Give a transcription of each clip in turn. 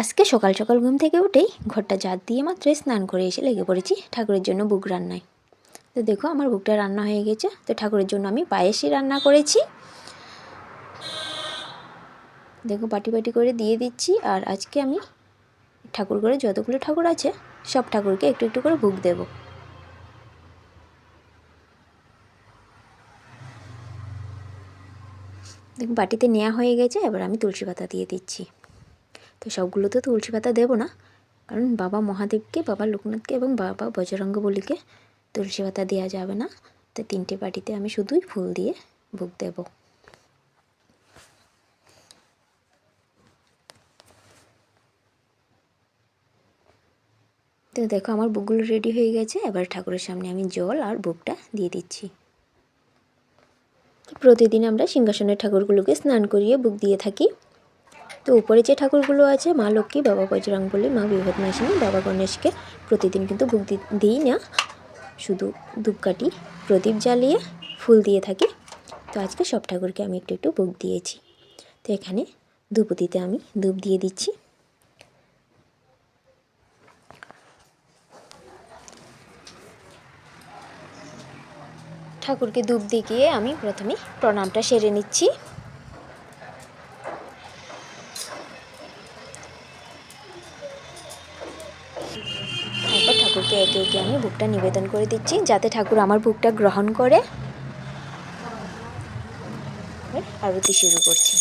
আজকে সকাল সকাল ঘুম থেকে উঠেই ঘরটা জাত দিয়ে মাত্র স্নান করে এসে লেগে পড়েছি ঠাকুরের জন্য বুক রান্নায়। তো দেখো আমার বুকটা রান্না হয়ে গেছে, তো ঠাকুরের জন্য আমি পায়েসই রান্না করেছি। দেখো বাটি বাটি করে দিয়ে দিচ্ছি, আর আজকে আমি ঠাকুর ঘরে যতগুলো ঠাকুর আছে, সব ঠাকুরকে একটু একটু করে ভুগ দেব। দেখো বাটিতে নেওয়া হয়ে গেছে, এবার আমি তুলসী পাতা দিয়ে দিচ্ছি। তো সবগুলো তো তুলসী পাতা দেবো না। কারণ বাবা মহাদেবকে, বাবা লোকনাথকে এবং বাবা বজরঙ্গ বলিকে তুলসী পাতা দেওয়া যাবে না। তো তিনটে বাটিতে আমি শুধুই ফুল দিয়ে ভোগ দেব। তো দেখো আমার বুকগুলো রেডি হয়ে গেছে। এবার ঠাকুরের সামনে আমি জল আর বুকটা দিয়ে দিচ্ছি। প্রতিদিন আমরা সিংহাসনের ঠাকুরগুলোকে স্নান করিয়ে বুক দিয়ে থাকি। তো উপরে যে ঠাকুরগুলো আছে, মা লক্ষ্মী, বাবা বজরং বলি, মা বিভদনাশিনী বাবা গণেশকে প্রতিদিন কিন্তু ভোগ দিই না। শুধু ধূপকাঠি, প্রদীপ জ্বালিয়ে ফুল দিয়ে থাকি। তো আজকে সব ঠাকুরকে আমি একটু একটু ভোগ দিয়েছি। তো এখানে ধূপতিতে আমি ধূপ দিয়ে দিচ্ছি। ঠাকুরকে ধূপ দিয়ে আমি প্রথমে প্রণামটা সেরে নিচ্ছি। ঠাকুরকে একে একে আমি বুকটা নিবেদন করে দিচ্ছি, যাতে ঠাকুর আমার বুকটা গ্রহণ করে। আরতি শুরু করছি।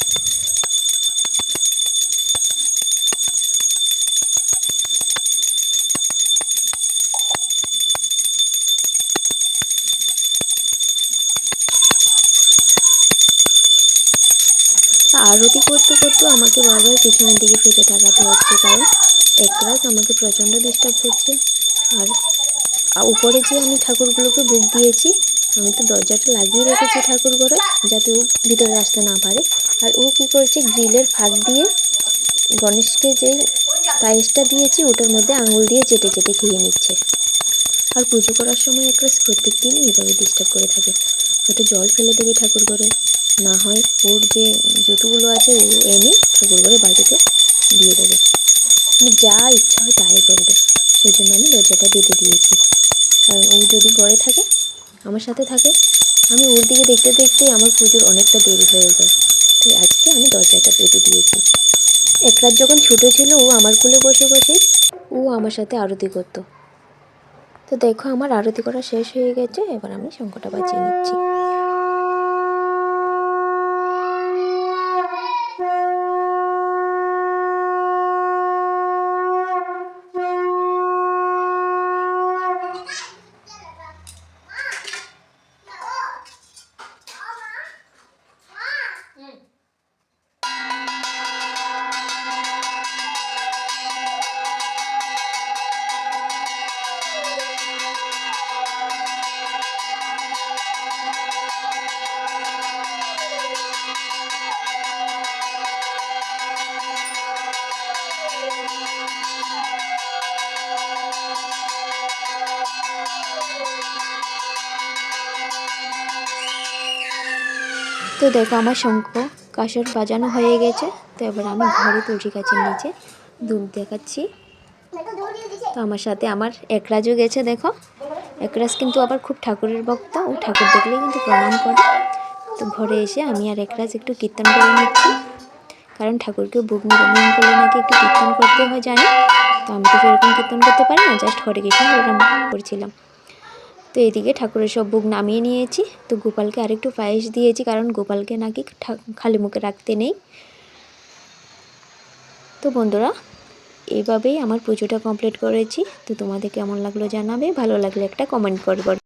আরতি করতে করতে আমাকে বারবার পিছনের দিকে ফিরে তাকাতে হচ্ছে, কারণ একরাজ আমাকে প্রচণ্ড ডিস্টার্ব করছে। আর উপরে যে আমি ঠাকুরগুলোকে বুক দিয়েছি, আমি তো দরজাটা লাগিয়ে রেখেছি ঠাকুর ঘরে যাতে ও ভিতরে আসতে না পারে। আর ও কী করছে, গ্রিলের ফাঁক দিয়ে গণেশকে যে পায়েসটা দিয়েছি, ওটার মধ্যে আঙুল দিয়ে চেটে চেটে খেয়ে নিচ্ছে। আর পুজো করার সময় একটা প্রত্যেক দিনই এইভাবে ডিস্টার্ব করে থাকে। হয়তো জল ফেলে দেবে ঠাকুর ঘরে, না হয় ওর যে জুতোগুলো আছে, ও এনে ঠাকুর ঘরে বাড়িতে দিয়ে দেবে। যা ইচ্ছা হয় তাই করবে সেই জন্য আমি দরজাটা বেঁধে দিয়েছি। কারণ ও যদি ঘরে থাকে, আমার সাথে থাকে, আমি ওর দিকে দেখতে দেখতে আমার পুজোর অনেকটা দেরি হয়ে যায়। তাই আজকে আমি দরজাটা বেঁধে দিয়েছি। এক রাত যখন ছোটো ছিল, ও আমার কুলে বসে বসে ও আমার সাথে আরতি করতো। তো দেখো, আমার আরতি করা শেষ হয়ে গেছে, এবার আমি শঙ্কটা বাজিয়ে নিচ্ছি। তো দেখো আমার শঙ্খ কাসর বাজানো হয়ে গেছে। তো এবার আমি ঘরে তুলসী গাছের নিচে দুধ দেখাচ্ছি। তো আমার সাথে আমার একরাজও গেছে, দেখো। একরাজ কিন্তু আবার খুব ঠাকুরের ভক্ত, ও ঠাকুর দেখলেই কিন্তু প্রণাম করে। তো ঘরে এসে আমি আর একরাজ একটু কীর্তন করে নিচ্ছি। কারণ ঠাকুরকে বুক নিবেদন করলে নাকি একটু কীর্তন করতে হয়, জানি? তো আমি তো সেরকম কীর্তন করতে পারি না, জাস্ট ঘরে কৃষ্ণ করছিলাম। তো এদিকে ঠাকুরের সব বুক নামিয়ে নিয়েছি। তো গোপালকে আরেকটু পায়েস দিয়েছি, কারণ গোপালকে নাকি খালি মুখে রাখতে নেই। তো বন্ধুরা এইভাবেই আমার পুজোটা কমপ্লিট করেছি। তো তোমাদের কেমন লাগল জানাবে? ভালো লাগলে একটা কমেন্ট করবে।